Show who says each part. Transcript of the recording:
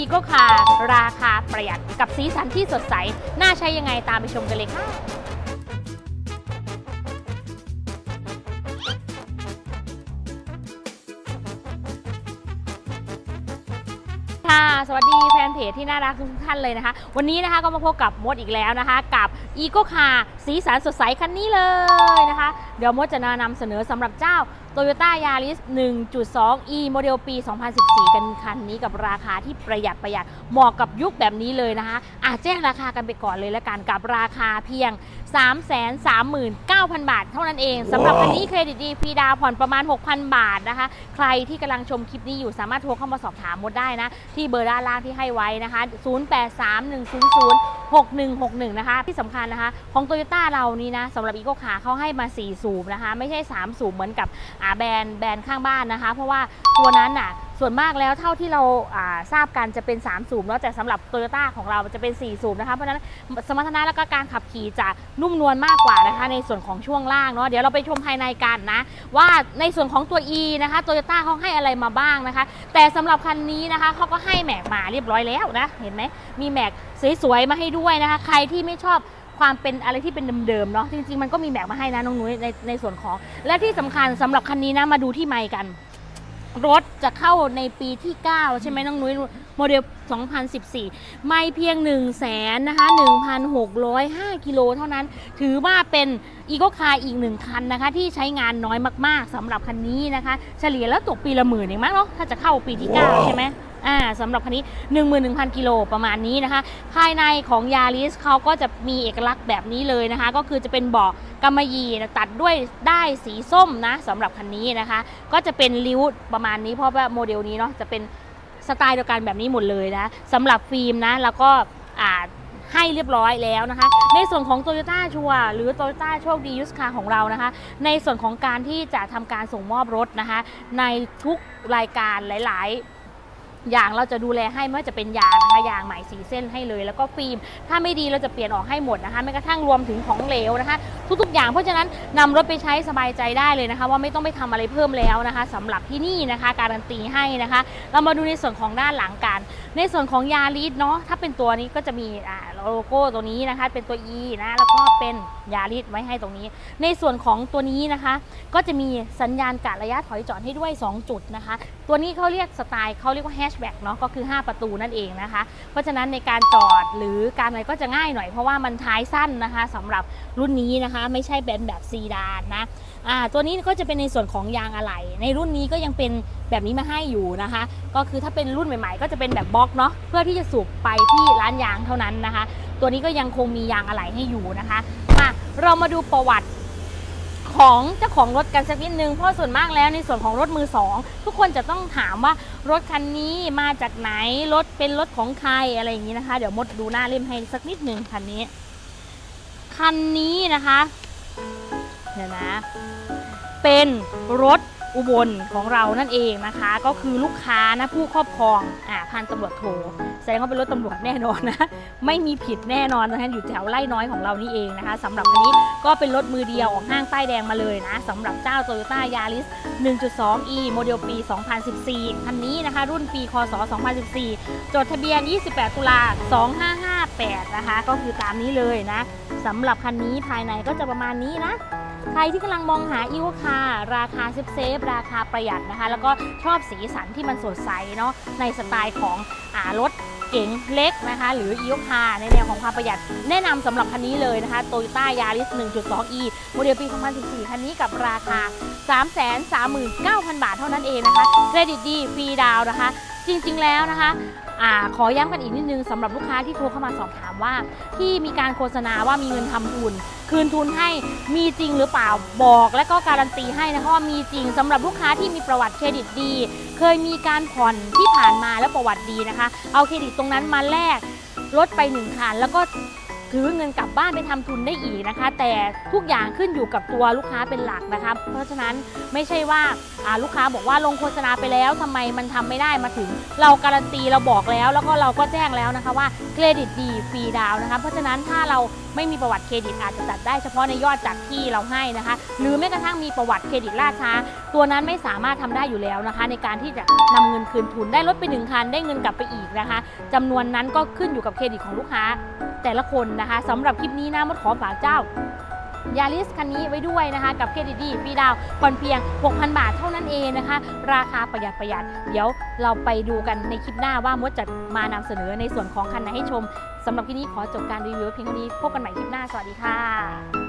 Speaker 1: อีโ c คาราคาประหยัดกับสีสันที่สดใส น่าใช้ยังไงตามไปชมกันเลยค่ะค่ะสวัสดีแฟนเพจที่น่ารักทุกท่านเลยนะคะ วันนี้นะคะก็มาพบกับมดอีกแล้วนะคะ กับ e c o c a r สีสันสดใสคันนี้เลยนะคะ เดี๋ยวมดจะนำเสนอสำหรับเจ้า Toyota Yaris 1.2 e โมเดลปี 2014 กันคันนี้กับราคาที่ประหยัดประหยัดเหมาะกับยุคแบบนี้เลยนะคะอาแจ้งราคากันไปก่อนเลยแล้วกันกับราคาเพียง 339,000 บาทเท่านั้นเองสำหรับคันนี้เครดิตดีฟรีดาวน์ผ่อนประมาณ 6,000 บาทนะคะ ใครที่กำลังชมคลิปนี้อยู่สามารถโทรเข้ามาสอบถามมดได้นะ ที่เบอร์ด้านล่างที่ให้ไว้นะคะ 6161 นะคะ ที่สำคัญนะคะ ของ Toyota เรานี่นะสำหรับอีโ c คาเขาให้มา 4 สูบนะคะ ไม่ใช่ 3 สูบเหมือนกับแบรนด์แบรนด์ข้างบ้านนะคะ เพราะว่าตัวนั้นน่ะส่วนมากแล้วเท่าที่เราอ่าทราบกันจะเป็น 3 สูบเนาะแต่สำหรับ Toyota ของเราจะเป็น 4 สูบนะคะเพราะฉะนั้นสมรรถนะและก็การขับขี่จะนุ่มนวลมากกว่านะคะในส่วนของช่วงล่างเนาะเดี๋ยวเราไปชมภายในกันนะว่าในส่วนของตัว E นะคะ Toyota เขาให้อะไรมาบ้างนะคะ แต่สำหรับคันนี้นะคะเขาก็ให้แม็กมาเรียบร้อยแล้วนะเห็นไหมมีแม็กสวยๆมาให้ด้วย้วยนะคะ ใครที่ไม่ชอบความเป็นอะไรที่เป็นเดิมๆเนาะจริงๆมันก็มีแม็กมาให้นะน้องนุ้ยในในส่วนของ และที่สำคัญสำหรับคันนี้นะมาดูที่ไมค์กัน รถจะเข้าในปีที่ 9 ใช่ไหมน้องนุ้ยโมเดล 2014 ไม่เพียง 1 0 0 0 0แสนนะคะ1,605 กิโลเท่านั้น ถือว่าเป็นอีโ c คาอีกหนึ่งคันนะคะ ที่ใช้งานน้อยมากๆสำหรับคันนี้นะคะ เฉลี่ยแล้วตกปีละหมื่นเองมั้งเนาะถ้าจะเข้าปีที่ 9 ใช่ไหม อ่าสำหรับคันนี้ 11,000 กิโลประมาณนี้นะคะ ภายในของยาริสเขาก็จะมีเอกลักษณ์แบบนี้เลยนะคะ ก็คือจะเป็นเบาะกำมะหยี่ตัดด้วยได้สีส้มนะสำหรับคันนี้นะคะ ก็จะเป็นริ้วประมาณนี้เพราะว่าโมเดลนี้เนาะจะเป็นสไตล์เดียวกันแบบนี้หมดเลยนะสำหรับฟิล์มนะแล้วก็อ่าให้เรียบร้อยแล้วนะคะ ในส่วนของ Toyota ชัวหรือ Toyota โชคดียุสคาของเรานะคะ ในส่วนของการที่จะทำการส่งมอบรถนะคะ ในทุกรายการหลาย ๆ ยางเราจะดูแลให้ไม่ว่าจะเป็นยางนะคะยางใหม่สีเส้นให้เลย แล้วก็ฟิล์มถ้าไม่ดีเราจะเปลี่ยนออกให้หมดนะคะแม้กระทั่งรวมถึงของเหลวนะคะ ทุกๆอย่างเพราะฉะนั้นนำรถไปใช้สบายใจได้เลยนะคะ ว่าไม่ต้องไปทำอะไรเพิ่มแล้วนะคะสำหรับที่นี่นะคะการันตีให้นะคะ เรามาดูในส่วนของด้านหลังกัน ในส่วนของยาริสเนาะถ้าเป็นตัวนี้ก็จะมีโลโก้ตัวนี้นะคะ เป็นตัว E นะแล้ว ก็เป็นยาริสไว้ให้ตรงนี้ ในส่วนของตัวนี้นะคะ ก็จะมีสัญญาณกะระยะถอยจอดให้ด้วย 2 จุดนะคะ ตัวนี้เขาเรียกสไตล์เขาเรียกว่าแฮชแบ็กเนาะก็คือ 5 ประตูนั่นเองนะคะ เพราะฉะนั้นในการจอดหรือการอะไรก็จะง่ายหน่อยเพราะว่ามันท้ายสั้นนะคะสำหรับรุ่นนี้นะคะ ไม่ใช่เป็นแบบซีดานนะตัวนี้ก็จะเป็นในส่วนของยางอะไหล่ในรุ่นนี้ก็ยังเป็น แบบนี้มาให้อยู่นะคะ ก็คือถ้าเป็นรุ่นใหม่ๆ ก็จะเป็นแบบบล็อกเนาะเพื่อที่จะสูบไปที่ร้านยางเท่านั้นนะคะ ตัวนี้ก็ยังคงมียางอะไหล่ให้อยู่นะคะมาเรามาดูประวัติของเจ้าของรถกันสักนิดนึงเพราะส่วนมากแล้วในส่วนของรถมือสองทุกคนจะต้องถามว่ารถคันนี้มาจากไหนรถเป็นรถของใครอะไรอย่างนี้นะคะ เดี๋ยวมดดูหน้าเล่มให้สักนิดนึงคันนี้ คันนี้นะคะเดี๋ยวนะ เป็นรถ อุบลของเรานั่นเองนะคะ ก็คือลูกค้านะผู้ครอบครองอ่าพันตำรวจโทแสดงว่าเป็นรถตำรวจแน่นอนนะ ไม่มีผิดแน่นอนนะคะอยู่แถวไร่น้อยของเรานี่เองนะคะสำหรับคันนี้ก็เป็นรถมือเดียวออกห้างป้ายแดงมาเลยนะสำหรับเจ้า Toyota Yaris 1.2e โมเดลปี 2014 คันนี้นะคะ รุ่นปีคศ 2014 จดทะเบียน 28 ตุลา 2558 นะคะ ก็คือตามนี้เลยนะสำหรับคันนี้ภายในก็จะประมาณนี้นะ ใครที่กำลังมองหาอีโวคาราคาเซฟเซฟราคาประหยัดนะคะ แล้วก็ชอบสีสันที่มันสดใสเนาะในสไตล์ของอ่ารถเก๋งเล็กนะคะ หรืออีโวคาในแนวของความประหยัด แนะนำสำหรับคันนี้เลยนะคะ Toyota Yaris 1.2e โมเดลปี 2014 คันนี้กับราคา 339,000 บาทเท่านั้นเองนะคะ เครดิตดี ฟรีดาวนะคะจริงๆแล้วนะคะอาขอย้ำกันอีกนิดนึงสำหรับลูกค้าที่โทรเข้ามาสอบถามว่า ที่มีการโฆษณาว่ามีเงินทำทุนคืนทุนให้มีจริงหรือเปล่าบอก และก็การันตีให้นะคะว่ามีจริงสำหรับลูกค้าที่มีประวัติเครดิตดี เคยมีการผ่อนที่ผ่านมาและประวัติดีนะคะ เอาเครดิตตรงนั้นมาแลกรถไปหนึ่งคันแล้วก็ ถือเงินกลับบ้านไปทำทุนได้อีกนะคะ แต่ทุกอย่างขึ้นอยู่กับตัวลูกค้าเป็นหลักนะคะ เพราะฉะนั้นไม่ใช่ว่าลูกค้าบอกว่าลงโฆษณาไปแล้วทำไมมันทำไม่ได้มาถึง เราการันตีเราบอกแล้ว แล้วก็เราก็แจ้งแล้วนะคะว่าเครดิตดีฟรีดาวนะคะ เพราะฉะนั้นถ้าเราไม่มีประวัติเครดิตอาจจะจัดได้เฉพาะในยอดจากที่เราให้นะคะ หรือแม้กระทั่งมีประวัติเครดิตล่าช้า ตัวนั้นไม่สามารถทำได้อยู่แล้วนะคะ ในการที่จะนำเงินคืนทุนได้รถไปหนึ่งคันได้เงินกลับไปอีกนะคะจำนวนนั้นก็ขึ้นอยู่กับเครดิตของลูกค้า แต่ละคนนะคะสำหรับคลิปนี้นะมดขอฝากเจ้ายาริสคันนี้ไว้ด้วยนะคะ กับเครดิตดีฟรีดาวน์ผ่อนเพียง 6,000 บาทเท่านั้นเองนะคะ ราคาประหยัดประหยัด เดี๋ยวเราไปดูกันในคลิปหน้าว่ามดจะมานำเสนอในส่วนของคันไหนให้ชมสำหรับคลิปนี้ขอจบการรีวิวเพียงเท่านี้พบกันใหม่คลิปหน้า สวัสดีค่ะ